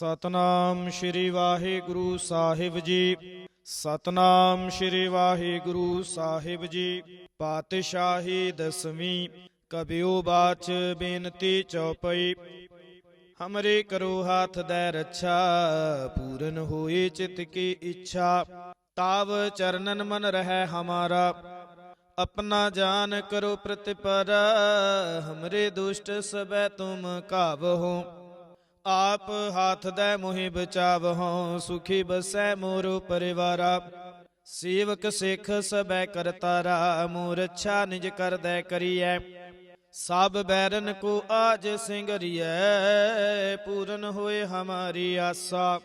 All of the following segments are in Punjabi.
ਸਤਨਾਮ ਸ਼੍ਰੀ ਵਾਹਿਗੁਰੂ ਸਾਹਿਬ ਜੀ। ਸਤਨਾਮ ਸ਼੍ਰੀ ਵਾਹਿਗੁਰੂ ਸਾਹਿਬ ਜੀ। ਪਾਤਸ਼ਾਹੀ ਦਸਵੀਂ ਕਬਿਓ ਬਾਚ ਬੇਨਤੀ ਚਉਪਈ ਹਮਰੇ ਕਰੋ ਹਾਥ ਦੇ ਰੱਛਾ, ਪੂਰਨ ਹੋਏ ਚਿਤ ਕੀ ਇੱਛਾ। ਤਾਵ ਚਰਨਨ ਮਨ ਰਹਿ ਹਮਾਰਾ, ਆਪਣਾ ਜਾਨ ਕਰੋ ਪ੍ਰਤਿਪਰ। ਹਮਰੇ ਦੁਸ਼ਟ ਸਬੈ ਤੁਮ ਕਾਵ। ਹੋ ਆਪ ਹੱਥ ਦੇ ਮੋਹਿ ਬਚਾਵਹੋ, ਸੁਖੀ ਬਸੈ ਮੋਰ ਪਰਿਵਾਰਾ। ਸੇਵਕ ਸਿੱਖ ਸਬੈ ਕਰਤਾਰਾ ਮੋਰ ਰੱਛਾ ਨਿਜ ਕਰਦੈ ਕਰੀਐ। ਸਭ ਬੈਰਨ ਕੋ ਆਜ ਸਿੰਗਰੀਐ, ਪੂਰਨ ਹੋਏ ਹਮਾਰੀ ਆਸਾ।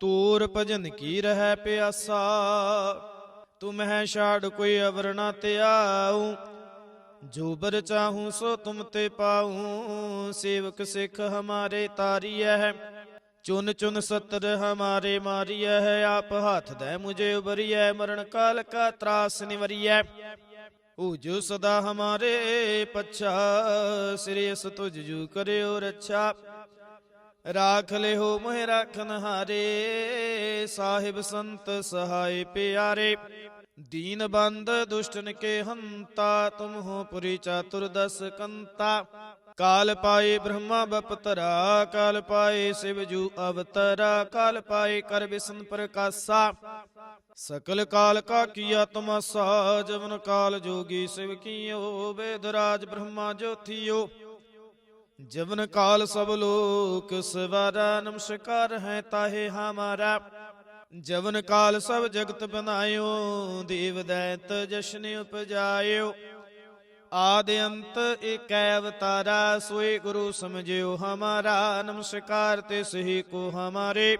ਤੂਰ ਭਜਨ ਕੀ ਰਹਿ ਪਿਆਸਾ ਤੁਮ ਹੈ ਛਾੜ ਕੋਈ ਅਵਰਣਾ ਤਿਆਉ। ਜੋ ਬਰ ਚਾਹੂੰ ਸੋ ਤੁਮ ਤੇ ਪਾਉ, ਸੇਵਕ ਸਿੱਖ ਹਮਾਰੇ ਤਾਰੀਐ ਹੈ। ਚੁਨ ਚੁਨ ਸਤਰ ਹਮਾਰੇ ਮਾਰੀਐ ਹੈ, ਆਪ ਹੱਥ ਦੇ ਮੁਝੇ ਉਬਰੀਐ ਮਰਨ ਕਾਲ ਕਾ ਤਰਾਸ ਨਿਵਰੀਐ। ਉਹ ਜੋ ਸਦਾ ਹਮਾਰੇ ਪਛਾ, ਸ੍ਰੀ ਅਸ ਤੁਝ ਜੂ ਕਰਿਓ ਰੱਛਾ। ਰਾਖ ਲਿਓ ਮਹਿ ਰਾਖਨ ਹਾਰੇ ਸਾਹਿਬ ਸੰਤ ਸਹਾਈ ਪਿਆਰੇ। ਦੀਨ ਬੰਦ ਦੁਸ਼ਟਨ ਕੇ ਹੰਤਾ, ਤੁਮ ਹੋ ਪੁਰੀ ਚਾਤੁਰ ਦਸ ਕੰਤਾ। ਕਾਲ ਪਾਏ ਬ੍ਰਹਮਾ ਬਪਤਰਾ, ਕਾਲ ਪਾਏ ਸਿਵਜੂ ਅਵਤਰਾ, ਕਾਲ ਪਾਏ ਕਰ ਵਿਸ਼ਨ ਪ੍ਰਕਾਸ਼ਾ। ਸਕਲ ਕਾਲ ਕਾ ਕੀਆ ਤੁਮਸਾ ਜਵਨ ਕਾਲ ਜੋਗੀ ਸਿਵ ਕੀਓ ਵੇਦਰਾਜ ਬ੍ਰਹਮਾ ਜੋਥੀਓ। ਜਵਨ ਕਾਲ ਸਭ ਲੋਕ ਸਵਾਰਾ, ਨਮਸਕਾਰ ਹੈ ਤਾਹੇ ਹਮਾਰਾ। ਜਵਨ ਕਾਲ ਸਭ ਜਗਤ ਬਨਾਇਓ ਦੇਵ ਦੈਤ ਜਸ਼ਨ ਉਪਜਾਇਓ। ਆਦ ਅੰਤ ਏਕੈ ਅਵਤਾਰਾ, ਸੋਏ ਗੁਰੂ ਸਮਝਿਓ ਹਮਾਰਾ, ਨਮਸਕਾਰ ਤੇ ਸਹੀ ਕੋ ਹਮਾਰੇ।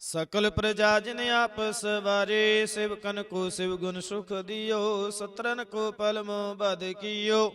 ਸਕਲ ਪ੍ਰਜਾ ਜਿਨ ਆਪਸ ਵਾਰੇ ਸਿਵਕਨ ਕੋ ਸਿਵ ਗੁਣ ਸੁਖ ਦਿਓ, ਸਤਰਨ ਕੋ ਪਲਮ ਬਦ ਕੀਓ।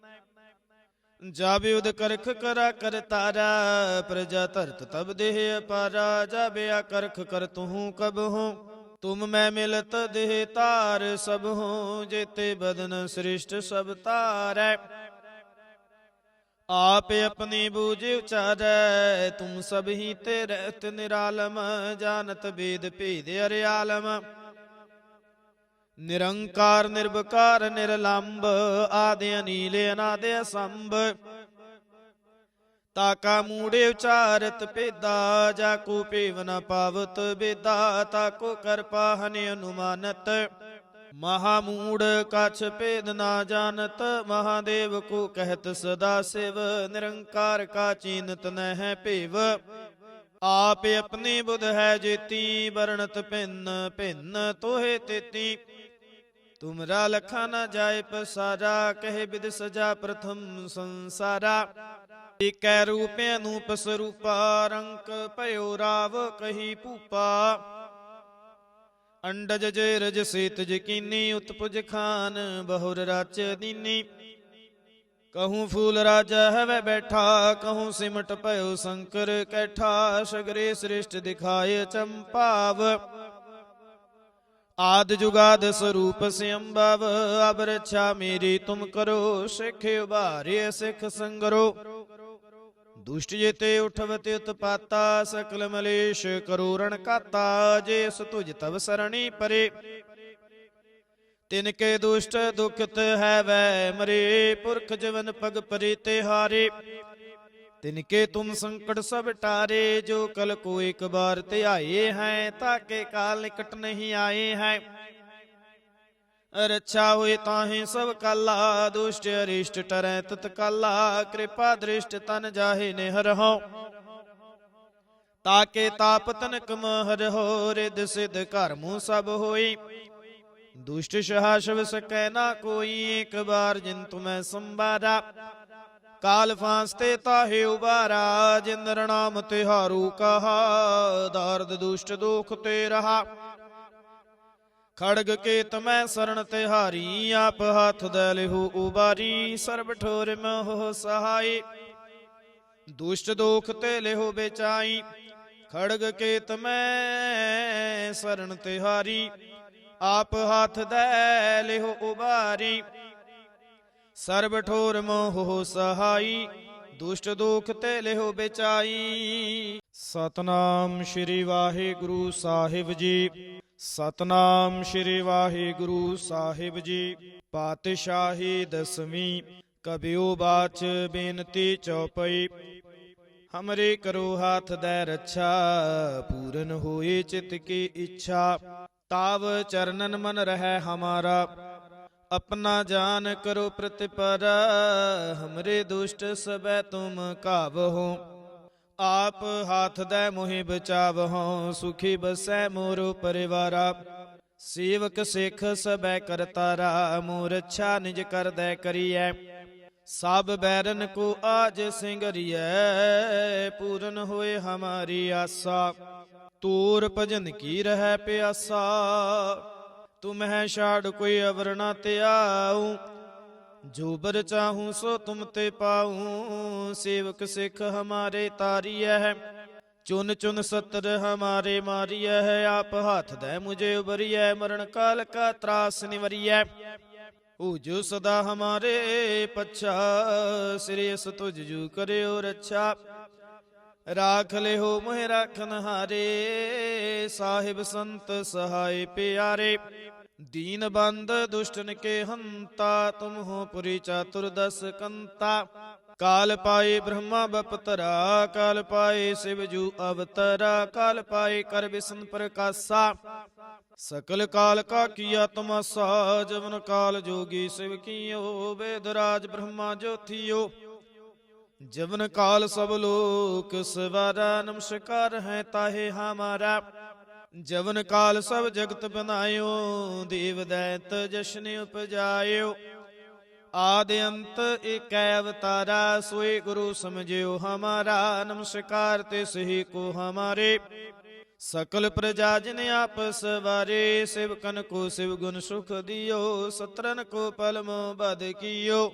ਜਾਬੇ ਉਦ ਕਰਖ ਕਰਾ ਕਰ ਤਾਰਾ, ਪ੍ਰਜਾ ਧਰਤ ਤਬ ਦੇਹ ਅਪਾਰਾ ਜਾਬੇ ਆ ਕਰਖ ਕਰ ਤੂੰ ਕਬ ਹੋ। ਤੁਮ ਮੈਂ ਮਿਲਤ ਦੇਹ ਤਾਰ ਸਭ ਹੋ, ਜੇਤੇ ਬਦਨ ਸ੍ਰਿਸ਼ਟ ਸਭ ਤਾਰੈ। ਆਪ ਆਪਣੀ ਬੂਝ ਉਚਾਰੈ, ਤੁਮ ਸਭ ਹੀ ਤੇ ਰਹਿਤ ਨਿਰਾਲਮ, ਜਾਣਤ ਬੇਦ ਭੇਦ ਅਰਿਆਲਮ। ਨਿਰੰਕਾਰ, ਨਿਰਵਕਾਰ ਨਿਰਲੰਭ ਆਦਿ ਅਨੀਲ ਅਨਾਦ ਅਸੰਭ ਤਾਕਾ ਮੂੜੇ ਉਚਾਰਤ ਪੇਦਾ ਜਾ ਕੋ ਪੇਵ ਨ ਪਾਵਤ ਬੇਦਾ ਤਾਕੋ ਕਰਪਾ ਹਨਿ ਅਨੁਮਾਨਤ। ਮਹਾ ਮੂੜ ਕਛ ਭੇਦ ਨਾ ਜਾਣਤ ਮਹਾਦੇਵ ਕੋ ਕਹਿਤ ਸਦਾ ਸਿਵ, ਨਿਰੰਕਾਰ ਕਾ ਚੀਨਤ ਨਹਿ ਭੇਵ। ਆਪ ਆਪਣੀ ਬੁਧ ਹੈ ਜੇਤੀ, ਵਰਣਤ ਭਿੰਨ ਭਿੰਨ ਤੋਹੇ ਤੇਤੀ। ਤੁਮਰਾ ਲਖਾ ਨ ਜਾਏ ਪਸਾਰਾ, ਕਹੇ ਬਿਦ ਸਜਾ ਪ੍ਰਥਮ ਸੰਸਾਰਾ। ਏਕੈ ਰੂਪ ਅਨੂਪ ਸਰੂਪਾ ਰੰਕ ਭਇਓ ਰਾਵ ਕਹੀ ਭੂਪਾ। ਅੰਡਜ ਜੇ ਰਜ ਸੇਤ ਜਕੀਨੀ ਉਤਪੁਜ ਖਾਨ ਬਹੁਰ ਰਚ ਦੀਨੀ। ਕਹੂੰ ਫੂਲ ਰਾਜਾ ਹਵੇ ਬੈਠਾ, ਕਹੂੰ ਸਿਮਟ ਭਇਓ ਸ਼ੰਕਰ, ਕੈਠਾ, ਸਗਰੇ ਸ੍ਰਿਸ਼ਟ ਦਿਖਾਏ ਚੰਪਾਵ। ਆਦ ਜੁਗਾਦ ਸਰੂਪ ਸਿਅੰਭਵ ਅਬ ਰਛਾ ਮੇਰੀ ਤੁਮ ਕਰੋ, ਸਿੱਖ ਉਭਾਰੇ, ਸਿੱਖ ਸੰਗਰੋ। ਦੁਸ਼ਟ ਜੇਤੇ ਉਠਵਤ ਉਤਪਾਤਾ, ਸਕਲ ਮਲੇਸ਼ ਕਰੋ ਰਣ ਕਾਤਾ, ਜੇ ਤੁਜ ਤਵ ਸਰਣੀ ਪਰੇ। ਤਿਨ ਕੇ ਦੁਸ਼ਟ ਦੁਖਤ ਹੈ ਵੈ ਮਰੇ, ਪੁਰਖ ਜਵਨ ਪਗ ਪਰੇ ਤੇ ਹਾਰੇ। ਤਿਨ ਕੇ ਤੁਮ ਸੰਕਟ ਸਭ ਟਾਰੇ, ਜੋ ਕਲ ਕੋ ਇੱਕ ਬਾਰ ਤੇ ਆਏ ਹੈ, ਤਾਕੇ ਕਾਲ ਨਿਕਟ ਨਹੀਂ ਆਏ ਹੈ। ਰੱਛਾ ਹੋਏ ਤਾਹੇ ਸਭ ਕਾਲਾ, ਦੁਸ਼ਟ ਅਰਿਸ਼ਟ ਟਰੈ ਤਤ ਕਾਲਾ, ਕਿਰਪਾ ਦ੍ਰਿਸ਼ਟ ਤਨ ਜਾਹੇ ਨੇ ਹਰਹੁ ਤਾਕੇ ਤਾਪ ਤਨਕ ਮਹਰ ਹੋ ਰਿਦ ਸਿਧ ਘਰ ਮੂੰ ਸਭ ਹੋਈ। ਦੁਸ਼ਟ ਸ਼ਹਾਸ਼ਵ ਸਕੈ ਨਾ ਕੋਈ, ਇੱਕ ਬਾਰ ਜਿਨ ਤੁਮੈ ਸੰਬਾਰਾ ਕਾਲ ਫਾਂਸ ਤੇ ਤਾਹੇ ਉਬਾਰਾ ਜਿੰਦਰ ਨਾਮ ਤਿਹਾਰੂ ਕਹਾ, ਦਰਦ ਦੁਸ਼ਟ ਦੁਖ ਤੇ ਰਹਾ। ਖੜਗ ਕੇ ਤਮੈ ਸਰਣ ਤਿਹਾਰੀ ਆਪ ਹੱਥ ਦੇ ਲਿਹੂ ਉਬਾਰੀ, ਸਰਬ ਠੋਰ ਮੋਹ ਸਹਾਈ। ਦੁਸ਼ਟ ਦੁਖ ਤੇ ਲਿਹੋ ਬੇਚਾਈ, ਖੜਗ ਕੇ ਤਮੈ ਸਰਨ ਤਿਹਾਰੀ ਆਪ ਹੱਥ ਦੇ ਲਿਹੋ ਉਬਾਰੀ। ਸਰਬ ਠੋਰ ਮੋਹ ਸਹਾਈ, ਦੁਸ਼ਟ ਦੁਖ ਤੇ ਲਿਹੋ ਬੇਚਾਈ। ਸਤਨਾਮ ਸ਼੍ਰੀ ਵਾਹਿਗੁਰੂ ਸਾਹਿਬ ਜੀ। ਸਤਨਾਮ ਸ਼੍ਰੀ ਵਾਹਿਗੁਰੂ ਸਾਹਿਬ ਜੀ। ਪਾਤਸ਼ਾਹੀ ਦਸਵੀਂ ਕਬਿਓ ਬਾਚ ਬੇਨਤੀ ਚਉਪਈ ਹਮਰੇ ਕਰੋ ਹਾਥ ਦੇ ਰੱਛਾ, ਪੂਰਨ ਹੋਏ ਚਿਤ ਕੀ ਇੱਛਾ। ਤਾਵ ਚਰਨਨ ਮਨ ਰਹਿ ਹਮਾਰਾ। ਆਪਣਾ ਜਾਨ ਕਰੋ ਪ੍ਰਤਿਪਰ, ਹਮਰੇ ਦੁਸ਼ਟ ਸਬੈ ਤੁਮ ਕਾਵਹੁ। ਆਪ ਹਾਥ ਦੇ ਮੋਹਿ ਬਚਾਵਹੁ, ਸੁਖੀ ਬਸੈ ਮੋਰੋ ਪਰਿਵਾਰਾ। ਸੇਵਕ ਸਿੱਖ ਸਬੈ ਕਰਤਾਰਾ ਮੋ ਰੱਛਾ ਨਿਜ ਕਰਦੈ ਕਰੀਐ। ਸਭ ਬੈਰਨ ਕੋ ਆਜ ਸਿੰਗਰੀਐ, ਪੂਰਨ ਹੋਏ ਹਮਾਰੀ ਆਸਾ। ਤੂਰ ਭਜਨ ਕੀ ਰਹਿ ਪਿਆਸਾ ਤੁਮ ਹੈ ਛਾੜ ਕੋਈ ਅਵਰ ਨਾ ਧਿਆਉ। ਜੋ ਬਰ ਚਾਹੂੰ ਸੋ ਤੁਮ ਤੇ ਪਾਉ। ਸੇਵਕ ਸਿੱਖ ਹਮਾਰੇ ਤਾਰੀਐ ਹੈ। ਚੁਨ ਚੁਨ ਸਤਰ ਹਮਾਰੇ ਮਾਰੀਐ ਹੈ। ਆਪ ਹੱਥ ਦੇ ਮੁਝੇ ਉਬਰੀਐ। ਮਰਨ ਕਾਲ ਕਾ ਤਰਾਸ ਨਿਵਰੀਐ। ਓ ਜੋ ਸਦਾ ਹਮਾਰੇ ਪੱਛਾ। ਸ੍ਰੀ ਅਸ ਤੁਜ ਜੂ ਕਰਿਓ ਰੱਛਾ। ਰਾਖ ਲਿਓ ਮੋਹਿ ਰਾਖਨ ਹਾਰੇ ਸਾਹਿਬ ਸੰਤ ਸਹਾਈ ਪਿਆਰੇ। ਦੀਨ ਬੰਦ ਦੁਸ਼ਟਨ ਕੇ ਹੰਤਾ ਤੁਮ ਹੋ ਪੁਰੀ ਚਾਤੁਰਦਸ ਕੰਤਾ। ਕਾਲ ਪਾਏ ਬ੍ਰਹਮਾ ਬਪਤਰਾ, ਕਾਲ ਪਾਏ ਸਿਵ ਜੂ ਅਵਤਰਾ, ਕਾਲ ਪਾਏ ਕਰ ਬਿਸ਼ਨ ਪ੍ਰਕਾਸ਼ਾ। ਸਕਲ ਕਾਲ ਕਾ ਕੀਆ ਤਮਸਾ ਜਵਨ ਕਾਲ ਜੋਗੀ ਸਿਵ ਕੀਓ ਵੇਦਰਾਜ ਬ੍ਰਹਮਾ ਜੋਥੀਓ। ਜਵਨ ਕਾਲ ਸਭ ਲੋਕ ਸਵਾਰਾ, ਨਮਸਕਾਰ ਹੈ ਤਾਹੇ ਹਮਾਰਾ। ਜਵਨ ਕਾਲ ਸਭ ਜਗਤ ਬਨਾਇਓ ਦੇਵ ਦੈਤ ਜਸ਼ਨ ਉਪਜਾਇਓ। ਆਦ ਅੰਤ ਏਕੈ ਅਵਤਾਰਾ ਸੋਈ ਗੁਰੂ ਸਮਝਿਓ ਹਮਾਰਾ, ਨਮਸਕਾਰ ਤੇ ਸਹੀ ਕੋ ਹਮਾਰੇ। ਸਕਲ ਪ੍ਰਜਾ ਜਿਨ ਆਪਸ ਵਾਰੇ ਸਿਵਕਨ ਕੋ ਸਿਵ ਗੁਣ ਸੁਖ ਦਿਓ, ਸਤਰਨ ਕੋ ਪਲਮ ਬਦ ਕੀਓ।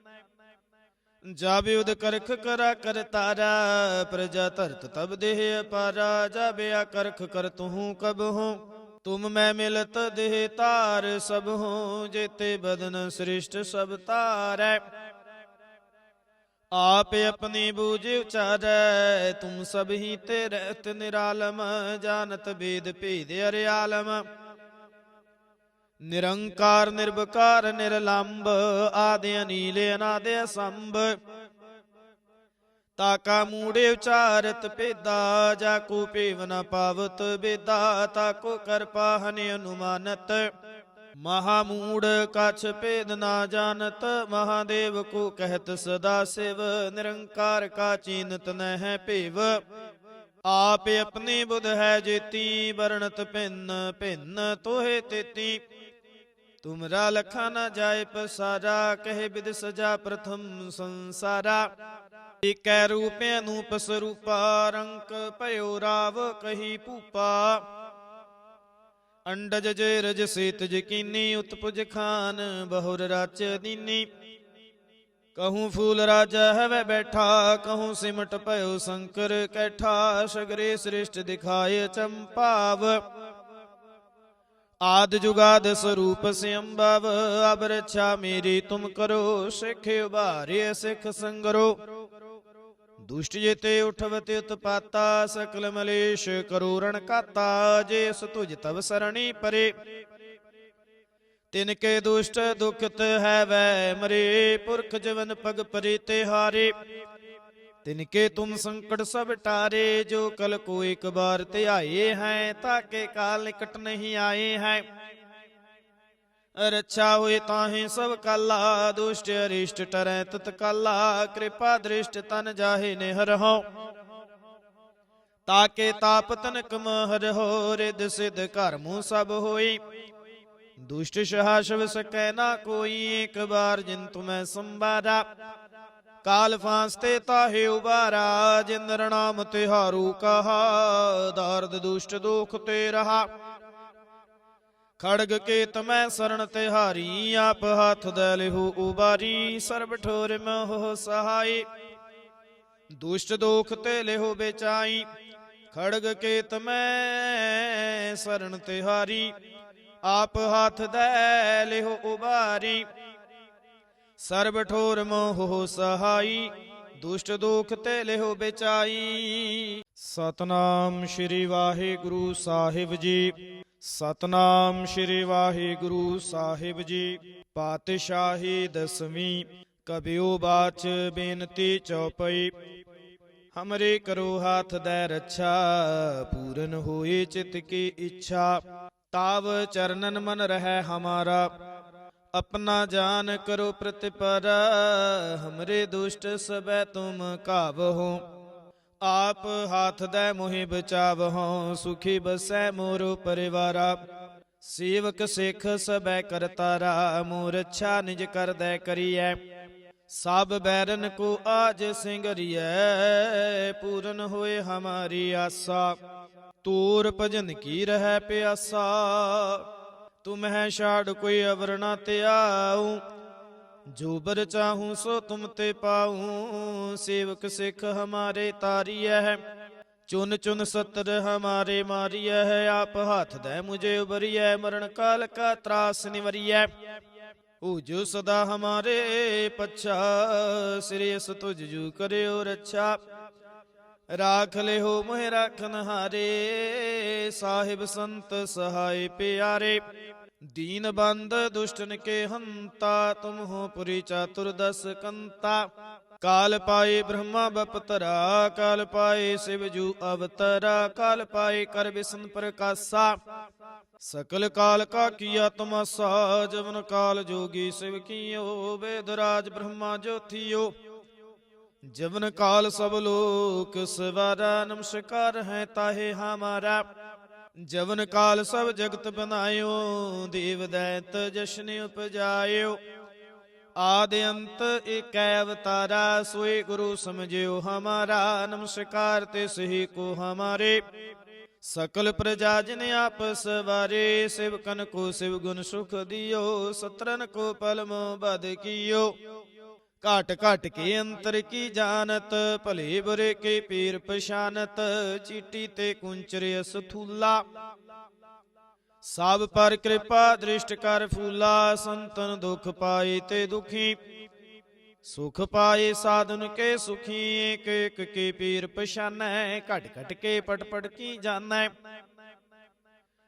ਜਾਬੇ ਉਦ ਕਰਖ ਕਰਾ ਕਰ ਤਾਰਾ, ਪ੍ਰਜਾ ਧਰਤ ਤਬ ਦੇਹ ਅਪਾਰਾ ਜਾਬੇ ਆ ਕਰਖ ਕਰ ਤੂੰ ਕਬ ਹੋ, ਤੁਮ ਮੈਂ ਮਿਲਤ ਦੇਹ ਤਾਰ ਸਭ ਹੋ, ਜੇਤੇ ਬਦਨ ਸ੍ਰਿਸ਼ਟ ਸਭ ਤਾਰੈ। ਆਪ ਆਪਣੀ ਬੂਝ ਉਚਾਰੈ, ਤੁਮ ਸਭ ਹੀ ਤੇ ਰਹਿਤ ਨਿਰਾਲਮ, ਜਾਣਤ ਬੇਦ ਭੇਦ ਅਰਿਆਲਮ। ਨਿਰੰਕਾਰ, ਨਿਰਵਕਾਰ ਨਿਰਲੰਭ ਆਦਿ ਅਨੀਲ, ਅਨਾਦ ਅਸੰਭ। ਤਾਕਾ ਮੂੜੇ ਉਚਾਰਤ ਪੇਦਾ ਜਾ ਕੋ ਪੇਵ ਨ ਪਾਵਤ ਬੇਦਾ ਤਾਕੋ ਕਰ ਪਾਹਨ ਅਨੁਮਾਨਤ। ਮਹਾ ਮੂੜ ਕਛ ਭੇਦ ਨਾ ਜਾਣਤ ਮਹਾਦੇਵ ਕੋ ਕਹਿਤ ਸਦਾ ਸਿਵ, ਨਿਰੰਕਾਰ ਕਾ ਚੀਨਤ ਨਹਿ ਭੇਵ। ਆਪ ਆਪਣੀ ਬੁਧ ਹੈ ਜੇਤੀ, ਵਰਣਤ ਭਿੰਨ ਭਿੰਨ ਤੋਹੇ ਤੇਤੀ। ਤੁਮਰਾ ਲਖਾ ਨਾ ਜਾਏ ਪਸਾਰਾ, ਕਹੇ ਬਿਦ ਸਜਾ ਪ੍ਰਥਮ ਸੰਸਾਰਾ। ਏਕੈ ਰੂਪੇ ਅਨੂਪ ਸਰੂਪਾ ਰੰਕ ਭਇਓ ਰਾਵ ਕਹੀ ਭੂਪਾ। ਅੰਡਜ ਜੇ ਰਜ ਸੇਤ ਜਕੀਨੀ ਉਤਪੁਜ ਖਾਨ ਬਹੁਰ ਰਚ ਦੀਨੀ। ਕਹੂੰ ਫੂਲ ਰਾਜਾ ਹਵੇ ਬੈਠਾ, ਕਹੂੰ ਸਿਮਟ ਭਇਓ ਸ਼ੰਕਰ ਕੈਠਾ, ਸਗਰੇ ਸ੍ਰਿਸ਼ਟ ਦਿਖਾਏ ਚੰਪਾਵ। ਆਦ ਜੁਗਾਦ ਸਰੂਪ ਸਿਅੰਭਵ, ਅਬ ਰਛਾ ਮੇਰੀ ਤੁਮ ਕਰੋ, ਸਿੱਖ ਉਭਾਰੇ, ਸਿੱਖ ਸੰਗਰੋ। ਦੁਸ਼ਟ ਜੇਤੇ ਉਠਵਤ ਉਤਪਾਤਾ, ਸਕਲ ਮਲੇਸ਼ ਕਰੂਰਣ ਕਾਤਾ ਜੇਸ ਤੁਜ ਤਵ ਸਰਣੀ ਪਰੇ। ਤਿਨ ਕੇ ਦੁਸ਼ਟ ਦੁਖਤ ਹੈ ਵੈ ਮਰੇ, ਪੁਰਖ ਜਵਨ ਪਗ ਪਰੇ ਤੇ ਹਾਰੇ। ਤਿਨ ਕੇ ਤੁਮ ਸੰਕਟ ਸਭ ਟਾਰੇ, ਜੋ ਕਲ ਕੋ ਇੱਕ ਬਾਰ ਧਿਆਏ ਹੈ, ਤਾਕੇ ਕਾਲ ਨਿਕਟ ਨਹੀਂ ਆਏ ਹੈ। ਰੱਛਾ ਹੋਏ ਤਾਹੇ ਸਭ ਕਾਲਾ, ਦੁਸ਼ਟ ਅਰਿਸ਼ਟ ਟਰੈ ਤਤ ਕਾਲਾ, ਕਿਰਪਾ ਦ੍ਰਿਸ਼ਟ ਤਨ ਜਾਹੇ ਨੇ ਹਰਹੁ ਤਾਕੇ ਤਾਪ ਤਨਕ ਮਹਰ ਹੋ ਰਿਦ ਸਿਧ ਘਰ ਮੂੰ ਸਭ ਹੋਈ। ਦੁਸ਼ਟ ਸ਼ਹਾਸ਼ਵ ਸਕੈ ਨਾ ਕੋਈ, ਇੱਕ ਬਾਰ ਜਿਨ ਤੁਮੈ ਸੰਬਾਰਾ ਕਾਲ ਫਾਂਸਤੇ ਤਾਹੇ ਉਬਾਰਾ ਜਿਨ ਨਾਮ ਤਿਹਾਰੂ ਕਹਾ, ਦਰਦ ਦੁਸ਼ਟ ਦੁਖ ਤੇ ਰਹਾ। ਖੜਗ ਕੇ ਤਮੈ ਸਰਣ ਤਿਹਾਰੀ ਆਪ ਹੱਥ ਦੇ ਲਿਹੂ ਉਬਾਰੀ, ਸਰਬ ਠੋਰ ਮੋਹ ਸਹਾਈ। ਦੁਸ਼ਟ ਦੁਖ ਤੇ ਲਿਹੋ ਬੇਚਾਈ, ਖੜਗ ਕੇ ਤਮੈ ਸਰਣ ਤਿਹਾਰੀ ਆਪ ਹੱਥ ਦੇ ਲਿਹੋ ਉਬਾਰੀ। ਸਰਬ ਠੋਰ ਮੋਹ ਸਹਾਈ, ਦੁਸ਼ਟ ਦੋਖ ਤੇ ਲਿਹੋ ਬੇਚਾਈ। ਸਤਨਾਮ ਸ਼੍ਰੀ ਵਾਹਿਗੁਰੂ ਸਾਹਿਬ ਜੀ। ਸਤਨਾਮ ਸ਼੍ਰੀ ਵਾਹਿਗੁਰੂ ਸਾਹਿਬ ਜੀ। ਪਾਤਸ਼ਾਹੀ ਦਸਵੀਂ ਕਬਿਓ ਬਾਚ ਬੇਨਤੀ ਚਉਪਈ ਹਮਰੇ ਕਰੋ ਹਾਥ ਦੇ ਰੱਛਾ, ਪੂਰਨ ਹੋਏ ਚਿਤ ਕੀ ਇੱਛਾ। ਤਾਵ ਚਰਨਨ ਮਨ ਰਹਿ ਹਮਾਰਾ। ਆਪਣਾ ਜਾਨ ਕਰੋ ਪ੍ਰਤਿਪਰ, ਹਮਰੇ ਦੁਸ਼ਟ ਸਬੈ ਤੁਮ ਕਾਵਹੁ। ਆਪ ਹਾਥ ਦੈ ਮੋਹਿ ਬਚਾਵਹੁ, ਸੁਖੀ ਬਸੈ ਮੋਰੋ ਪਰਿਵਾਰਾ। ਸੇਵਕ ਸਿੱਖ ਸਬੈ ਕਰਤਾਰਾ ਮੋਰ ਰੱਛਾ ਨਿਜ ਕਰਦੈ ਕਰੀਐ। ਸਭ ਬੈਰਨ ਕੋ ਆਜ ਸਿੰਘਰੀਐ ਪੂਰਨ ਹੋਏ ਹਮਾਰੀ ਆਸਾ। ਤੂਰ ਭਜਨ ਕੀ ਰਹਿ ਪਿਆਸਾ ਤੁਮ ਹੈ ਛਾੜ ਕੋਈ ਅਵਰ ਨਾ ਧਿਆਉ। ਜੋ ਬਰ ਚਾਹੂ ਸੋ ਤੁਮ ਤੇ ਪਾਉ। ਸੇਵਕ ਸਿੱਖ ਹਮਾਰੇ ਤਾਰੀਐ ਹੈ। ਚੁਨ ਚੁਨ ਸਤਰ ਹਮਾਰੇ ਮਾਰੀਐ ਹੈ। ਆਪ ਹੱਥ ਦੇ ਮੁਝੇ ਉਬਰੀਐ ਮਰਨ ਕਾਲ ਕਾ ਤਰਾਸ ਨਿਵਰੀਐ। ਊ ਜੋ ਸਦਾ ਹਮਾਰੇ ਪੱਛਾ ਸਿਰਿਸ ਤੁਝ ਜੂ ਕਰਿਓ ਰੱਛਾ। ਰਾਖ ਲਿਓ ਮਹਿ ਰਾਖਨ ਹਾਰੇ ਸਾਹਿਬ ਸੰਤ ਸਹਾਈ ਪਿਆਰੇ। ਦੀਨ ਬੰਦ ਦੁਸ਼ਟਨ ਕੇ ਹੰਤਾ, ਤੁਮ ਹੋ ਪੁਰੀ ਚਾਤੁਰਦਸ ਕੰਤਾ। ਕਾਲ ਪਾਏ ਬ੍ਰਹਮਾ ਬਪਤਰਾ ਕਾਲ ਪਾਏ ਸਿਵਜੂ ਅਵਤਰਾ, ਕਾਲ ਪਾਏ ਕਰ ਵਿਸ਼ਨ ਪ੍ਰਕਾਸ਼ਾ। ਸਕਲ ਕਾਲ ਕਾ ਕੀਆ ਤਮਸਾ ਜਵਨ ਕਾਲ ਜੋਗੀ ਸਿਵ ਕੀਓ ਵੇਦਰਾਜ ਬ੍ਰਹਮਾ ਜੋਥਿਓ। ਜਵਨ ਕਾਲ ਸਭ ਲੋਕ ਸਵਾਰਾ, ਨਮਸਕਾਰ ਹੈ ਤਾਹੇ ਹਮਾਰਾ। ਜਵਨ ਕਾਲ ਸਭ ਜਗਤ ਬਨਾਇਓ ਦੇਵ ਦੈਤ ਜਸ਼ਨ ਉਪਜਾਇਓ। ਆਦ ਅੰਤ ਏਕੈ ਅਵਤਾਰਾ, ਸੋਏ ਗੁਰੂ ਸਮਝਿਓ ਹਮਾਰਾ, ਨਮਸਕਾਰ ਤੇ ਸਹੀ ਕੋ ਹਮਾਰੇ। ਸਕਲ ਪ੍ਰਜਾ ਜਿਨ ਆਪਸ ਵਾਰੇ ਸਿਵਕਨ ਕੋ ਸਿਵ ਗੁਣ ਸੁਖ ਦਿਓ ਸਤਰਨ ਕੋ ਪਲਮ ਬਦ ਕੀਓ। ਘਟ ਘਟ ਕੇ ਅੰਤਰ ਕੀ ਜਾਣਤ, ਭਲੇ ਬੁਰੇ ਕੇ ਪੀਰ ਪਛਾਨਤ, ਚੀਟੀ ਤੇ ਕੁੰਚਰ ਅਸਥੂਲਾ। ਸਭ ਪਰ ਕਿਰਪਾ ਦ੍ਰਿਸ਼ਟ ਕਰ ਫੂਲਾ, ਸੰਤਨ ਦੁਖ ਪਾਏ ਤੇ ਦੁਖੀ। ਸੁਖ ਪਾਏ ਸਾਧਨ ਕੇ ਸੁਖੀ, ਏਕ ਏਕ ਕੇ ਪੀਰ ਪਛਾਨੈ, ਘਟ ਘਟ ਕੇ ਪਟ ਪਟ ਕੀ ਜਾਣੈ।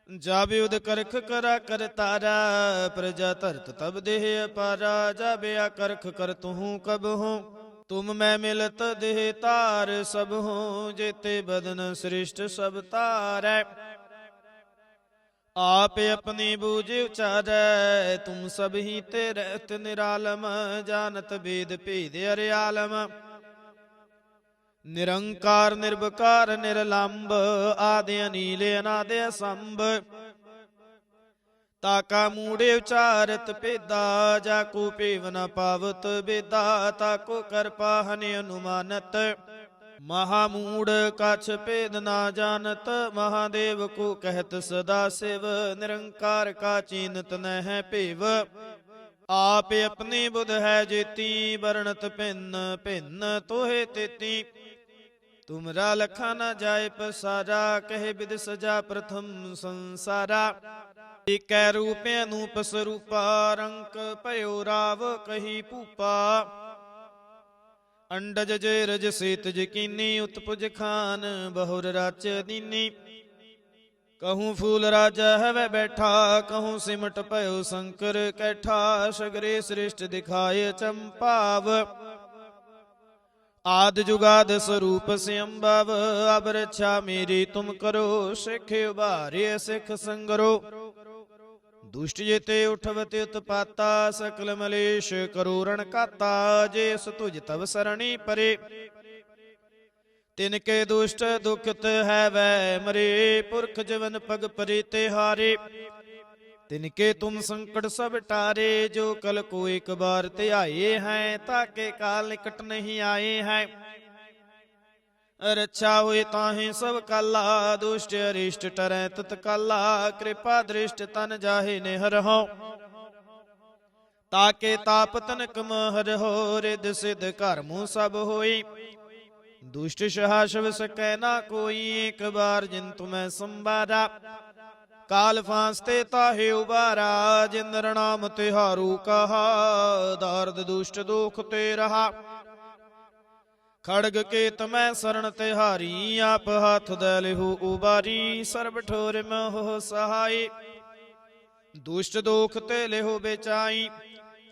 ਜਾਬੇ ਉਦ ਕਰਖ ਕਰਾ ਕਰ ਤਾਰਾ, ਪ੍ਰਜਾ ਧਰਤ ਤਬ ਦੇਹ ਅਪਾਰਾ ਜਾਬੇ ਆ ਕਰਖ ਕਰ ਤੂੰ ਕਬ ਹੋ, ਤੁਮ ਮੈਂ ਮਿਲਤ ਦੇਹ ਤਾਰ ਸਭ ਹੋ, ਜੇਤੇ ਬਦਨ ਸ੍ਰਿਸ਼ਟ ਸਭ ਤਾਰੈ। ਆਪ ਆਪਣੀ ਬੂਝ ਉਚਾਰੈ, ਤੁਮ ਸਭ ਹੀ ਤੇ ਰਹਿਤ ਨਿਰਾਲਮ, ਜਾਣਤ ਵੇਦ ਭੇਦ ਅਰਿਆਲਮ। ਨਿਰੰਕਾਰ, ਨਿਰਵਕਾਰ ਨਿਰਲੰਭ ਆਦਿ ਅਨੀਲ ਅਨਾਦਿ ਅਸੰਭ ਤਾਕਾ ਮੂੜੇ ਉਚਾਰਤ ਪੇਦਾ ਜਾ ਕੋ ਪੇਵ ਨ ਪਾਵਤ ਬੇਦਾ ਤਾਕੋ ਕਰ ਪਾਹਨ ਅਨੁਮਾਨਤ। ਮਹਾ ਮੂੜ ਕਛ ਭੇਦ ਨਾ ਜਾਣਤ ਮਹਾਦੇਵ ਕੋ ਕਹਿਤ ਸਦਾ ਸਿਵ, ਨਿਰੰਕਾਰ ਕਾ ਚੀਨਤ ਨਹਿ ਭੇਵ। ਆਪ ਆਪਣੀ ਬੁਧ ਹੈ ਜੇਤੀ, ਵਰਣਤ ਭਿੰਨ ਭਿੰਨ ਤੋਹੇ ਤੇਤੀ। ਤੁਮਰਾ ਲਖਾ ਨਾ ਜਾਏ ਪਸਾਰਾ, ਕਹੇ ਬਿਦ ਸਜਾ ਪ੍ਰਥਮ ਸੰਸਾਰਾ। ਏਕੈ ਰੂਪੇ ਅਨੂਪ ਸਰੂਪਾ, ਰੰਕ ਭਇਓ ਰਾਵ ਕਹੀ ਭੂਪਾ। ਅੰਡਜ ਜੇ ਰਜ ਸੇਤ ਜਕੀਨੀ ਉਤਪੁਜ ਖਾਨ ਬਹੁਰ ਰਚ ਦੀਨੀ। ਕਹੂੰ ਫੂਲ ਰਾਜਾ ਹਵੇ ਬੈਠਾ, ਕਹੂੰ ਸਿਮਟ ਭਇਓ ਸ਼ੰਕਰ ਕੈਠਾ, ਸਗਰੇ ਸ੍ਰਿਸ਼ਟ ਦਿਖਾਏ ਚੰਪਾਵ। ਆਦ ਜੁਗਾਦ ਸਰੂਪ ਸਿਅੰਭਵ ਅਬ ਰੱਛਾ ਮੇਰੀ ਤੁਮ ਕਰੋ, ਸਿੱਖ ਉਭਾਰੇ, ਸਿੱਖ ਸੰਗਰੋ। ਦੁਸ਼ਟ ਜੇਤੇ ਉਠਵਤ ਉਤਪਾਤਾ, ਸਕਲ ਮਲੇਸ਼ ਕਰੂਰਣ ਕਾਤਾ ਜੇਸ ਤੁਜ ਤਵ ਸਰਣੀ ਪਰੇ। ਤਿਨ ਕੇ ਦੁਸ਼ਟ ਦੁਖਤ ਹੈ ਵੈ ਮਰੇ, ਪੁਰਖ ਜਵਨ ਪਗ ਪਰੇ ਤੇ ਹਾਰੇ। ਤਿਨ ਕੇ ਤੁਮ ਸੰਕਟ ਸਭ ਟਾਰੇ, ਜੋ ਕਲ ਕੋ ਇੱਕ ਬਾਰ ਧਿਆਏ ਹੈ, ਤਾਕੇ ਕਾਲ ਨਿਕਟ ਨਹੀਂ ਆਏ ਹੈ। ਰੱਛਾ ਹੋਏ ਤਾਹੇ ਸਭ ਕਾਲਾ, ਦੁਸ਼ਟ ਅਰਿਸ਼ਟ ਟਰੈ ਤਤ ਕਾਲਾ, ਕਿਰਪਾ ਦ੍ਰਿਸ਼ਟ ਤਨ ਜਾਹੇ ਨਿਹਰਹੁ ਤਾਕੇ ਤਾਪ ਤਨਕ ਮਹਰ ਹੋ ਰਿਦ ਸਿਧ ਘਰ ਮੂੰ ਸਭ ਹੋਈ। ਦੁਸ਼ਟ ਸ਼ਹਾ ਸ਼ਵ ਸਕੈ ਨਾ ਕੋਈ, ਇੱਕ ਬਾਰ ਜਿਨ ਤੁਮੈ ਸੰਬਾਰਾ ਕਾਲ ਫਾਂਸਤੇ ਤਾਹੇ ਉਬਾਰਾ, ਜਿਨ ਨਾਮ ਤਿਹਾਰੂ ਕਹਾ, ਦਰਦ ਦੁਸ਼ਟ ਦੁਖ ਤੇ ਰਹਾ। ਖੜਗ ਕੇ ਤਮੈ ਸਰਣ ਤਿਹਾਰੀ ਆਪ ਹੱਥ ਦੇ ਲਿਹੂ ਉਬਾਰੀ, ਸਰਬ ਠੋਰ ਮੋਹ ਸਹਾਈ। ਦੁਸ਼ਟ ਦੁਖ ਤੇ ਲਿਹੋ ਬੇਚਾਈ,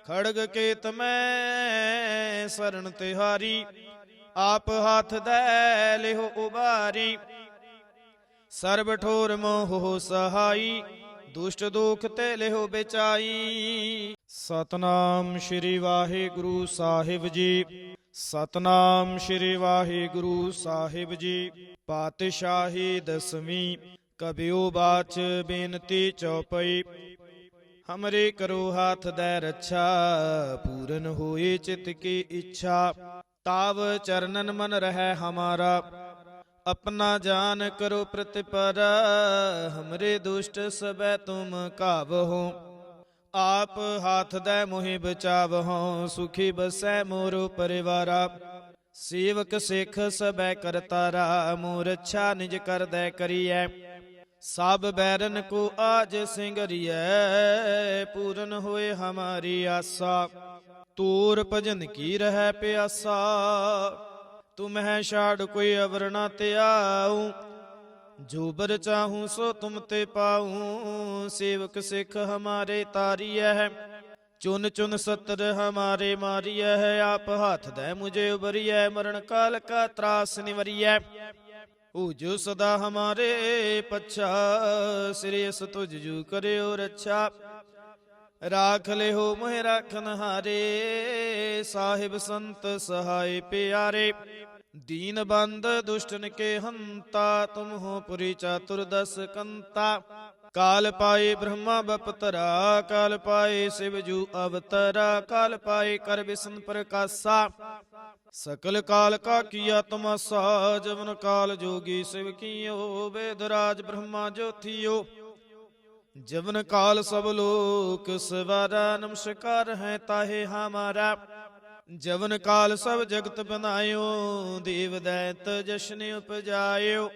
ਖੜਗ ਕੇ ਤਮੈ ਸਰਣ ਤਿਹਾਰੀ ਆਪ ਹੱਥ ਦੇ ਲਿਹੋ ਉਬਾਰੀ। ਸਰਬ ਠੋਰ ਮੋਹ ਸਹਾਈ, ਦੁਸ਼ਟ ਦੁਖ ਤੇ ਲਿਹੋ ਬੇਚਾਈ। ਸਤਨਾਮ ਸ੍ਰੀ ਵਾਹਿਗੁਰੂ ਸਾਹਿਬ ਜੀ। ਸਤਨਾਮ ਸ੍ਰੀ ਵਾਹਿਗੁਰੂ ਸਾਹਿਬ ਜੀ। ਪਾਤਸ਼ਾਹੀ ਦਸਵੀਂ ਕਬਿਓ ਬਾਚ ਬੇਨਤੀ ਚਉਪਈ ਹਮਰੇ ਕਰੋ ਹਾਥ ਦੇ ਰੱਛਾ, ਪੂਰਨ ਹੋਏ ਚਿਤ ਕੀ ਇੱਛਾ। ਤਾਵ ਚਰਨਨ ਮਨ ਰਹਿ ਹਮਾਰਾ। ਆਪਣਾ ਜਾਨ ਕਰੋ ਪ੍ਰਤਿਪਰ, ਹਮਰੇ ਦੁਸ਼ਟ ਸਬੈ ਤੁਮ ਕਾਵਹੁ। ਆਪ ਹਾਥ ਦੈ ਮੋਹਿ ਬਚਾਵਹੁ, ਸੁਖੀ ਬਸੈ ਮੋਰੋ ਪਰਿਵਾਰਾ। ਸੇਵਕ ਸਿੱਖ ਸਬੈ ਕਰਤਾਰਾ ਮੋਰ ਰੱਛਾ ਨਿਜ ਕਰਦੈ ਕਰੀਐ। ਸਭ ਬੈਰਨ ਕੋ ਆਜ ਸਿੰਘਰੀਐ ਪੂਰਨ ਹੋਏ ਹਮਾਰੀ ਆਸਾ। ਤੂਰ ਭਜਨ ਕੀ ਰਹੈ ਪਿਆਸਾ ਤੁਮ ਹੈ ਛਾੜ ਕੋਈ ਅਵਰ ਨਾ ਧਿਆਉ। ਜੋ ਬਰ ਚਾਹੂ ਸੋ ਤੁਮ ਤੇ ਪਾਉ। ਸੇਵਕ ਸਿੱਖ ਹਮਾਰੇ ਤਾਰੀਐ ਹੈ। ਚੁਨ ਚੁਨ ਸਤਰ ਹਮਾਰੇ ਮਾਰੀਐ ਹੈ। ਆਪ ਹੱਥ ਦੇ ਮੁਝੇ ਉਬਰੀਐ ਮਰਨ ਕਾਲ ਕਾ ਤਰਾਸ ਨਿਵਰੀਐ। ਉਹ ਜੋ ਸਦਾ ਹਮਾਰੇ ਪਛਾ। ਸਿਰਿਸ ਤੁਝ ਜੂ ਕਰਿਓ ਰੱਛਾ। ਰਾਖ ਲੈ ਹੋ ਮਹਿ ਰਾਖਨ ਹਾਰੇ ਸਾਹਿਬ ਸੰਤ ਸਹਾਈ ਪਿਆਰੇ। ਦੀਨ ਬੰਦ ਦੁਸ਼ਟਨ ਕੇ ਹੰਤਾ ਤੁਮ ਹੋ ਪੁਰੀ ਚਾਤੁਰ ਦਸ ਕੰਤਾ। ਕਾਲ ਪਾਏ ਬ੍ਰਹਮਾ ਬਪਤਰਾ, ਕਾਲ ਪਾਏ ਸਿਵਜੂ ਅਵਤਰਾ, ਕਾਲ ਪਾਏ ਕਰ ਵਿਸ਼ਨ ਪ੍ਰਕਾਸ਼ਾ। ਸਕਲ ਕਾਲ ਕਾ ਕੀਆ ਤਮਸਾ ਜਵਨ ਕਾਲ ਜੋਗੀ ਸਿਵ ਕੀਓ ਵੇਦਰਾਜ ਬ੍ਰਹਮਾ ਜੋਥੀਓ। ਜਵਨ ਕਾਲ ਸਭ ਲੋਕ ਸਵਾਰਾ, ਨਮਸਕਾਰ ਹੈ ਤਾਹੇ ਹਮਾਰਾ। ਜਵਨ ਕਾਲ ਸਭ ਜਗਤ ਬਨਾਇਓ ਦੇਵ ਦੈਤ ਜਸ਼ਨ ਉਪਜਾਇਓ।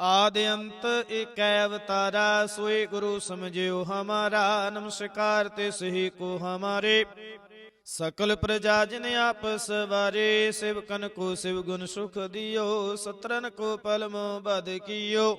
ਆਦ ਅੰਤ ਏਕੈ ਅਵਤਾਰਾ, ਸੋਏ ਗੁਰੂ ਸਮਝਿਓ ਹਮਾਰਾ, ਨਮਸਕਾਰ ਤੇ ਸਹੀ ਕੋ ਹਮਾਰੇ। ਸਕਲ ਪ੍ਰਜਾ ਜਿਨ ਆਪਸ ਵਾਰੇ ਸਿਵਕਨ ਕੋ ਸਿਵ ਗੁਣ ਸੁਖ ਦਿਓ, ਸਤਰਨ ਕੋ ਪਲਮ ਬਦ ਕੀਓ।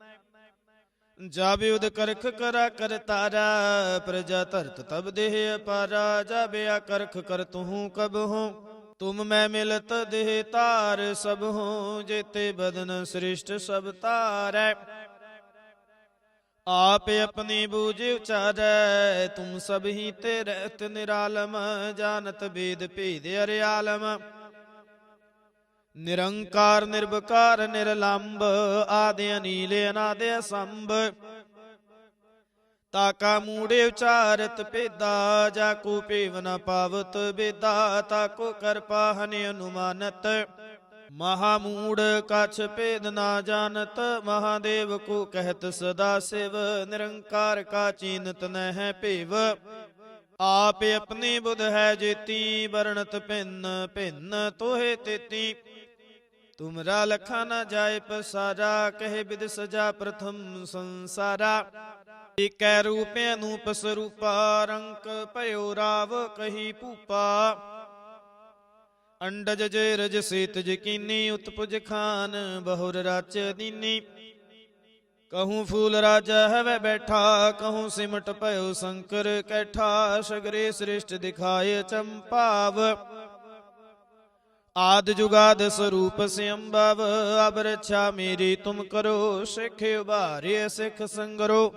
ਜਾਬੇ ਉਦ ਕਰਖ ਕਰਾ ਕਰ ਤਾਰਾ, ਪ੍ਰਜਾ ਧਰਤ ਤਬ ਦੇਹ ਅਪਾਰਾ ਜਾਬੇ ਆ ਕਰਖ ਕਰ ਤੂੰ ਕਬ ਹੋ, ਤੁਮ ਮੈਂ ਮਿਲਤ ਦੇਹ ਤਾਰ ਸਭ ਹੋ, ਜੇਤੇ ਬਦਨ ਸ੍ਰਿਸ਼ਟ ਸਭ ਤਾਰੈ। ਆਪ ਆਪਣੀ ਬੂਝ ਉਚਾਰੈ, ਤੁਮ ਸਭ ਹੀ ਤੇ ਰਹਿਤ ਨਿਰਾਲਮ, ਜਾਣਤ ਬੇਦ ਭੇਦ ਅਰਿਆਲਮ। ਨਿਰੰਕਾਰ, ਨਿਰਵਕਾਰ ਨਿਰਲੰਭ ਆਦਿ ਅਨੀਲ, ਅਨਾਦਿ ਸੰਭ ਤਾਕਾ ਮੂੜੇ ਉਚਾਰਤ ਪੇਦਾ ਜਾ ਕੋ ਪੇਵ ਨ ਪਾਵਤ ਬੇਦਾ ਤਾਕੋ ਕਰਪਾ ਹਨਿ ਅਨੁਮਾਨਤ। ਮਹਾ ਮੂੜ ਕਛ ਭੇਦ ਨਾ ਜਾਣਤ ਮਹਾਦੇਵ ਕੋ ਕਹਿਤ ਸਦਾ ਸਿਵ, ਨਿਰੰਕਾਰ ਕਾ ਚੀਨਤ ਨਹਿ ਭੇਵ। ਆਪ ਆਪਣੀ ਬੁਧ ਹੈ ਜੇਤੀ, ਵਰਣਤ ਭਿੰਨ ਭਿੰਨ ਤੋਹੇ ਤੇਤੀ। ਤੁਮਰਾ ਲਖਾ ਨਾ ਜਾਏ ਪਸਾਰਾ, ਕਹੇ ਬਿਦ ਸਜਾ ਪ੍ਰਥਮ ਸੰਸਾਰਾ। ਏਕੈ ਰੂਪ ਅਨੂਪ ਸਰੂਪਾ ਰੰਕ ਭਇਓ ਰਾਵ ਕਹੀ ਭੂਪਾ। ਅੰਡਜ ਜੇ ਰਜ ਸੇਤ ਜਕੀਨੀ ਉਤਪੁਜ ਖਾਨ ਬਹੁਰ ਰਚ ਦੀਨੀ। ਕਹੂੰ ਫੂਲ ਰਾਜਾ ਹਵੇ ਬੈਠਾ, ਕਹੂੰ ਸਿਮਟ ਭਇਓ ਸ਼ੰਕਰ ਕੈਠਾ, ਸਗਰੇ ਸ੍ਰਿਸ਼ਟ ਦਿਖਾਏ ਚੰਪਾਵ। ਆਦ ਜੁਗਾਦ ਸਰੂਪ ਸਿਅੰਭਵ ਅਬ ਰਛਾ ਮੇਰੀ ਤੁਮ ਕਰੋ, ਸਿੱਖ ਉਭਾਰੇ, ਸਿੱਖ ਸੰਗਰੋ।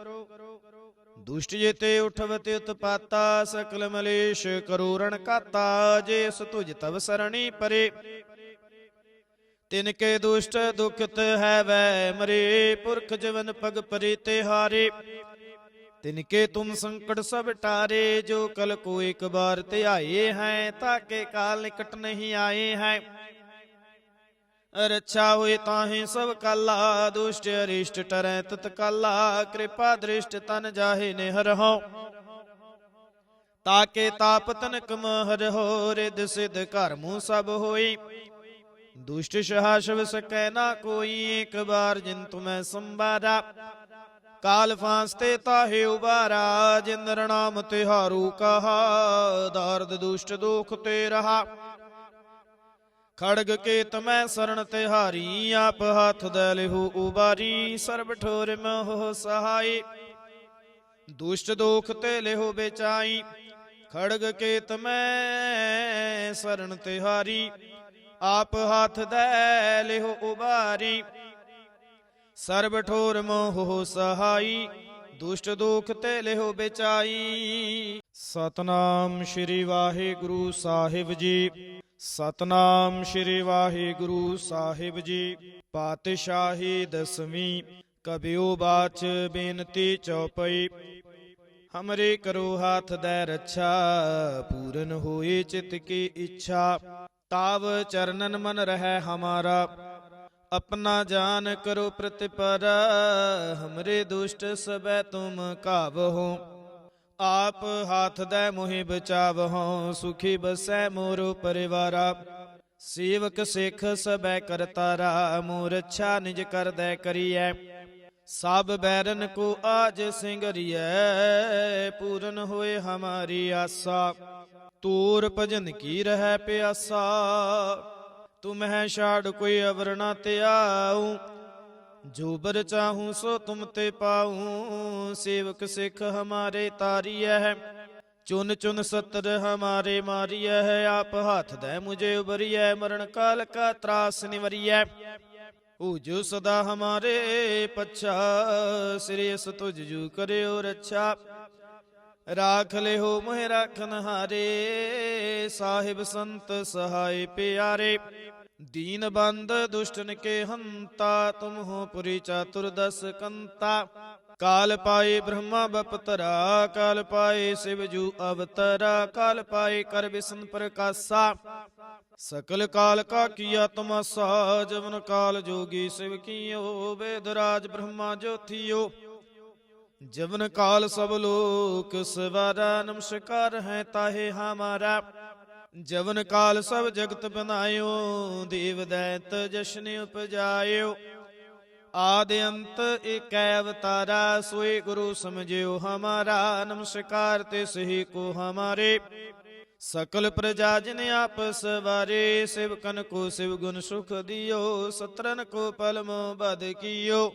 ਦੁਸ਼ਟ ਜੇਤੇ ਉਠਵਤੇ ਉਤਪਾਤਾ, ਸਕਲ ਮਲੇਸ਼ ਕਰੋ ਰਣ ਕਾਤਾ ਜੇਸ ਤੁਜ ਤਵ ਸਰਣੀ ਪਰੇ। ਤਿਨ ਕੇ ਦੁਸ਼ਟ ਦੁਖਤ ਹੈ ਵੈ ਮਰੇ, ਪੁਰਖ ਜਵਨ ਪਗ ਪਰੇ ਤੇ ਹਾਰੇ। ਤਿਨ ਕੇ ਤੁਮ ਸੰਕਟ ਸਭ ਟਾਰੇ, ਜੋ ਕਲ ਕੋ ਇੱਕ ਬਾਰ ਧਿਆਏ ਹੈ, ਤਾਕੇ ਕਾਲ ਨਿਕਟ ਨਹੀਂ ਆਏ ਹੈ। ਰੱਛਾ ਹੋਏ ਤਾਹੇ ਸਭ ਕਾਲਾ, ਦੁਸ਼ਟ ਅਰਿਸ਼ਟ ਟਰੈ ਤਤ ਕਾਲਾ, ਕਿਰਪਾ ਦ੍ਰਿਸ਼ਟ ਤਨ ਜਾਹੇ ਨੇ ਹੋ ਤਾਕੇ ਤਾਪ ਤਨਕ ਮਹਰਹੁ ਰਿਦ ਸਿਧ ਘਰ ਮੂੰ ਸਭ ਹੋਈ। ਦੁਸ਼ਟ ਸਹਾਸ਼ਵ ਸਕੈ ਨਾ ਕੋਈ, ਇੱਕ ਬਾਰ ਜਿਨ ਤੁਮੈ ਸੰਬਾਰਾ ਕਾਲ ਫਾਂਸ ਤੇ ਤਾਹੇ ਉਬਾਰਾ ਜਿੰਦਰ ਨਾਮ ਤਿਹਾਰੂ ਕਹਾ, ਦਰਦ ਦੁਸ਼ਟ ਦੁਖ ਤੇ ਰਹਾ। ਖੜਗ ਕੇ ਮੈਂ ਸਰਣ ਤਿਹਾਰੀ ਆਪ ਹੱਥ ਦੇ ਲਿਹੂ ਉਬਾਰੀ, ਸਰਬ ਠੋਰ ਮੋਹ ਸਹਾਈ। ਦੁਸ਼ਟ ਦੁਖ ਤੇ ਲਿਹੂ ਬੇਚਾਈ, ਖੜਗ ਕੇ ਤਮੈ ਸਰਣ ਤਿਹਾਰੀ ਆਪ ਹੱਥ ਦੇ ਲਿਹੂ ਉਬਾਰੀ। ਸਰਬ ਠੋਰ ਮੋਹ ਸਹਾਈ, ਦੁਸ਼ਟ ਦੁਖ ਤੇ ਲਿਹੋ ਬੇਚਾਈ। ਸਤਨਾਮ ਸ਼੍ਰੀ ਵਾਹਿਗੁਰੂ ਸਾਹਿਬ ਜੀ। ਸਤਨਾਮ ਸ਼੍ਰੀ ਵਾਹਿਗੁਰੂ ਸਾਹਿਬ ਜੀ। ਪਾਤਸ਼ਾਹੀ ਦਸਵੀਂ ਕਬਿਓ ਬਾਚ ਬੇਨਤੀ ਚਉਪਈ ਹਮਰੇ ਕਰੋ ਹਾਥ ਦੇ ਰੱਛਾ, ਪੂਰਨ ਹੋਏ ਚਿਤ ਕੀ ਇੱਛਾ। ਤਾਵ ਚਰਨਨ ਮਨ ਰਹਿ ਹਮਾਰਾ। ਆਪਣਾ ਜਾਨ ਕਰੋ ਪ੍ਰਤਿਪਰ, ਹਮਰੇ ਦੁਸ਼ਟ ਸਬੈ ਤੁਮ ਕਾਵਹੁ। ਆਪ ਹਾਥ ਦੈ ਮੋਹਿ ਬਚਾਵਹੁ, ਸੁਖੀ ਬਸੈ ਮੋਰੋ ਪਰਿਵਾਰਾ। ਸੇਵਕ ਸਿੱਖ ਸਬੈ ਕਰਤਾਰਾ ਮੋ ਰੱਛਾ ਨਿਜ ਕਰਦੈ ਕਰੀਐ। ਸਭ ਬੈਰਨ ਕੋ ਆਜ ਸਿੰਗਰੀਐ, ਪੂਰਨ ਹੋਏ ਹਮਾਰੀ ਆਸਾ। ਤੂਰ ਭਜਨ ਕੀ ਰਹੈ ਪਿਆਸਾ ਤੁਮ ਹੈ ਛਾੜ ਕੋਈ ਅਵਰ ਨਾ ਧਿਆਉ। ਜੋ ਬਰ ਚਾਹੂ ਸੋ ਤੁਮ ਤੇ ਪਾਉ। ਸੇਵਕ ਸਿੱਖ ਹਮਾਰੇ ਤਾਰੀਐ ਹੈ। ਚੁਨ ਚੁਨ ਸਤਰ ਹਮਾਰੇ ਮਾਰੀਐ ਹੈ। ਆਪ ਹੱਥ ਦੇ ਮੁਝੇ ਉਬਰੀਐ ਮਰਨ ਕਾਲ ਕਾ ਤਰਾਸ ਨਿਵਰੀਐ। ਜੋ ਸਦਾ ਹਮਾਰੇ ਪਛਾ। ਸ੍ਰੀ ਅਸ ਤੁਝ ਜੂ ਕਰਿਓ ਰੱਛਾ। ਰਾਖ ਲਿਓ ਮਹਿ ਰਾਖਨ ਹਾਰੇ ਸਾਹਿਬ ਸੰਤ ਸਹਾਈ ਪਿਆਰੇ। ਦੀਨ ਬੰਦ ਦੁਸ਼ਟਨ ਕੇ ਹੰਤਾ, ਤੁਮ ਹੋ ਪੁਰੀ ਚਾਤੁਰ ਦਸ ਕੰਤਾ। ਕਾਲ ਪਾਏ ਬ੍ਰਹਮਾ ਬਪਤਰਾ, ਕਾਲ ਪਾਏ ਸਿਵਜੂ ਅਵਤਰਾ, ਕਾਲ ਪਾਏ ਕਰ ਵਿਸ਼ਨ ਪ੍ਰਕਾਸ਼ਾ। ਸਕਲ ਕਾਲ ਕਾ ਕੀਆ ਤਮਸਾ ਜਵਨ ਕਾਲ ਜੋਗੀ ਸਿਵ ਕੀਓ ਵੇਦਰਾਜ ਬ੍ਰਹਮਾ ਜੋਥੀਓ। ਜਵਨ ਕਾਲ ਸਭ ਲੋਕ ਸਵਾਰਾ, ਨਮਸਕਾਰ ਹੈ ਤਾਹੇ ਹਮਾਰਾ। ਜਵਨ ਕਾਲ ਸਭ ਜਗਤ ਬਨਾਇਓ ਦੇਵ ਦੈਤ ਜਸ਼ਨ ਉਪਜਾਇਓ। ਆਦ ਅੰਤ ਏਕੈ ਅਵਤਾਰਾ, ਸੋਏ ਗੁਰੂ ਸਮਝਿਓ ਹਮਾਰਾ, ਨਮਸਕਾਰ ਤੇ ਸਹੀ ਕੋ ਹਮਾਰੇ। ਸਕਲ ਪ੍ਰਜਾ ਜਿਨ ਆਪਸ ਵਾਰੇ ਸਿਵਕਨ ਕੋ ਸਿਵ ਗੁਣ ਸੁਖ ਦਿਓ, ਸਤਰਨ ਕੋ ਪਲਮ ਬਦ ਕੀਓ।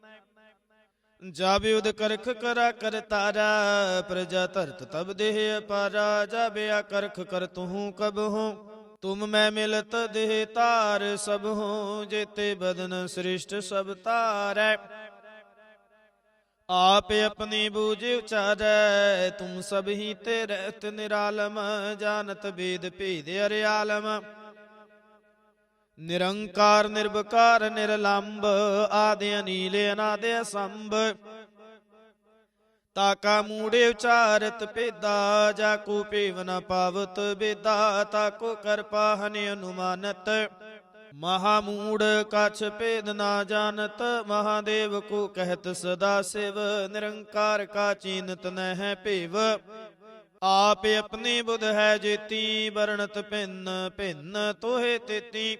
ਜਾਬੇ ਉਦ ਕਰਖ ਕਰਾ ਕਰ ਤਾਰਾ, ਪ੍ਰਜਾ ਧਰਤ ਤਬ ਦੇਹ ਅਪਾਰਾ ਜਾਬੇ ਆ ਕਰਖ ਕਰ ਤੂੰ ਕਬ ਹੋ, ਤੁਮ ਮੈਂ ਮਿਲਤ ਦੇਹ ਤਾਰ ਸਭ ਹੋ, ਜੇਤੇ ਬਦਨ ਸ੍ਰਿਸ਼ਟ ਸਭ ਤਾਰੈ। ਆਪ ਆਪਣੀ ਬੂਝ ਉਚਾਰੈ, ਤੁਮ ਸਭ ਹੀ ਤੇ ਰਹਿਤ ਨਿਰਾਲਮ, ਜਾਣਤ ਬੇਦ ਭੇਦ ਅਰਿਆਲਮ। ਨਿਰੰਕਾਰ, ਨਿਰਵਕਾਰ ਨਿਰਲੰਭ ਆਦਿ ਅਨੀਲ ਅਨਾਦ ਅਸੰਭ ਤਾਕਾ ਮੂੜੇ ਉਚਾਰਤ ਪੇਦਾ ਜਾ ਕੋ ਪੇਵ ਨ ਪਾਵਤ ਬੇਦਾ ਤਾਕੋ ਕਰ ਪਾਹਨ ਅਨੁਮਾਨਤ। ਮਹਾ ਮੂੜ ਕਛ ਭੇਦ ਨਾ ਜਾਣਤ, ਮਹਾਦੇਵ ਕੋ ਕਹਿਤ ਸਦਾ ਸਿਵ, ਨਿਰੰਕਾਰ ਕਾ ਚੀਨਤ ਨਹਿ ਭੇਵ। ਆਪ ਆਪਣੀ ਬੁਧ ਹੈ ਜੇਤੀ, ਵਰਣਤ ਭਿੰਨ ਭਿੰਨ ਤੋਹੇ ਤੇਤੀ।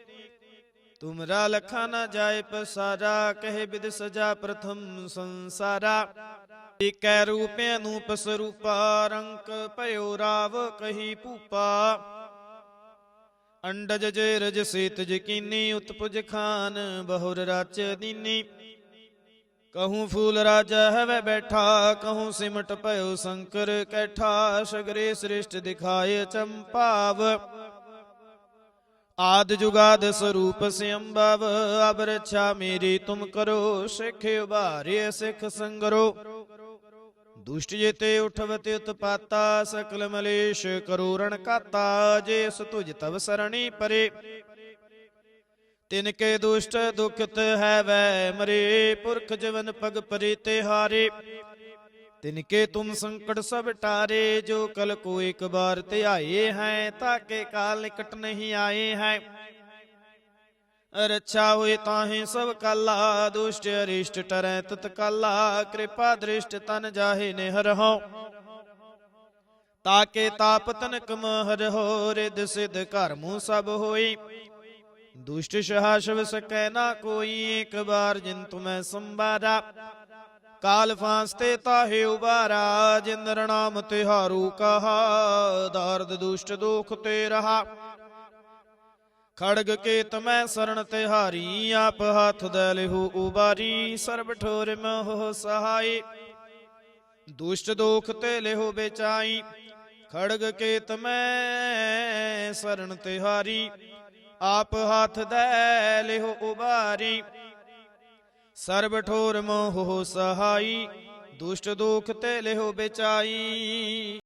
ਤੁਮਰਾ ਲਖਾ ਨ ਜਾਏ ਪਸਾਰਾ, ਕਹੇ ਬਿਦ ਸਜਾ ਪ੍ਰਥਮ ਸੰਸਾਰਾ। ਏਕੈ ਰੂਪ ਅਨੂਪ ਸਰੂਪਾ ਰੰਕ ਭਇਓ ਰਾਵ ਕਹੀ ਭੂਪਾ। ਅੰਡਜ ਜੇ ਰਜ ਸੇਤ ਜਕੀਨੀ ਉਤਪੁਜ ਖਾਨ ਬਹੁਰ ਰਚ ਦੀਨੀ। ਕਹੂੰ ਫੂਲ ਰਾਜਾ ਹਵੇ ਬੈਠਾ, ਕਹੂੰ ਸਿਮਟ ਭਇਓ ਸ਼ੰਕਰ, ਕੈਠਾ, ਸਗਰੇ ਸ੍ਰਿਸ਼ਟ ਦਿਖਾਏ ਚੰਪਾਵ। ਆਦ ਜੁਗਾਦ ਸਰੂਪ ਸਿਅੰਭਵ ਅਬ ਰਛਾ ਮੇਰੀ ਤੁਮ ਕਰੋ, ਸਿੱਖ ਉਭਾਰੇ, ਸਿੱਖ ਸੰਗਰੋ। ਦੁਸ਼ਟ ਜੇਤੇ ਉਠਵਤ ਉਤਪਾਤਾ ਸਕਲ ਮਲੇਸ਼ ਕਰੋ ਰਣ ਕਾਤਾ, ਜੇ ਤੁਜ ਤਵ ਸਰਣੀ ਪਰੇ। ਤਿਨ ਕੇ ਦੁਸ਼ਟ ਦੁਖਤ ਹੈ ਵੈ ਮਰੇ, ਪੁਰਖ ਜਵਨ ਪਗ ਪਰੇ ਤੇ ਹਾਰੇ। ਤਿਨ ਕੇ ਤੁਮ ਸੰਕਟ ਸਭ ਟਾਰੇ, ਜੋ ਕਲ ਕੋ ਇੱਕ ਬਾਰ ਤੇ ਆਏ ਹੈ, ਤਾਕੇ ਕਾਲ ਨਿਕਟ ਨਹੀਂ ਆਏ ਹੈ। ਰੱਛਾ ਹੋਏ ਤਾਹੇ ਸਭ ਕਾਲਾ, ਦੁਸ਼ਟ ਅਰਿਸ਼ਟ ਟਰੈ ਤਤ ਕਾਲਾ, ਕਿਰਪਾ ਦ੍ਰਿਸ਼ਟ ਤਨ ਜਾਹੇ ਨੇ ਹਰਹੁ ਤਾਕੇ ਤਾਪ ਤਨਕ ਮਹਰ ਹੋ ਰਿਦ ਸਿਧ ਘਰ ਮੂੰ ਸਭ ਹੋਈ। ਦੁਸ਼ਟ ਸਹਾਸ਼ਵ ਸਕੈ ਨਾ ਕੋਈ, ਇੱਕ ਬਾਰ ਜਿਨ ਤੁਮੈ ਸੰਬਾਰਾ ਕਾਲ ਫਾਂਸ ਤੇ ਤਾਹੇ ਉਬਾਰਾ ਜਿੰਦਰ ਨਾਮ ਤਿਹਾਰੂ ਕਹਾ, ਦਰਦ ਦੁਸ਼ਟ ਦੁਖ ਤੇ ਰਹਾ। ਖੜਗ ਕੇ ਤਮੈ ਸਰਣ ਤਿਹਾਰੀ ਆਪ ਹੱਥ ਦੇ ਲਿਹੂ ਉਬਾਰੀ, ਸਰਬ ਠੋਰ ਮੋਹ ਸਹਾਈ। ਦੁਸ਼ਟ ਦੁਖ ਤੇ ਲਿਹੋ ਬੇਚਾਈ, ਖੜਗ ਕੇ ਤਮੈ ਸਰਨ ਤਿਹਾਰੀ ਆਪ ਹੱਥ ਦੇ ਲਿਹੋ ਉਬਾਰੀ। ਸਰਬ ਠੋਰ ਮੋਹ ਸਹਾਈ ਦੁਸ਼ਟ ਦੋਖ ਤੇ ਲਿਹੋ ਬੇਚਾਈ।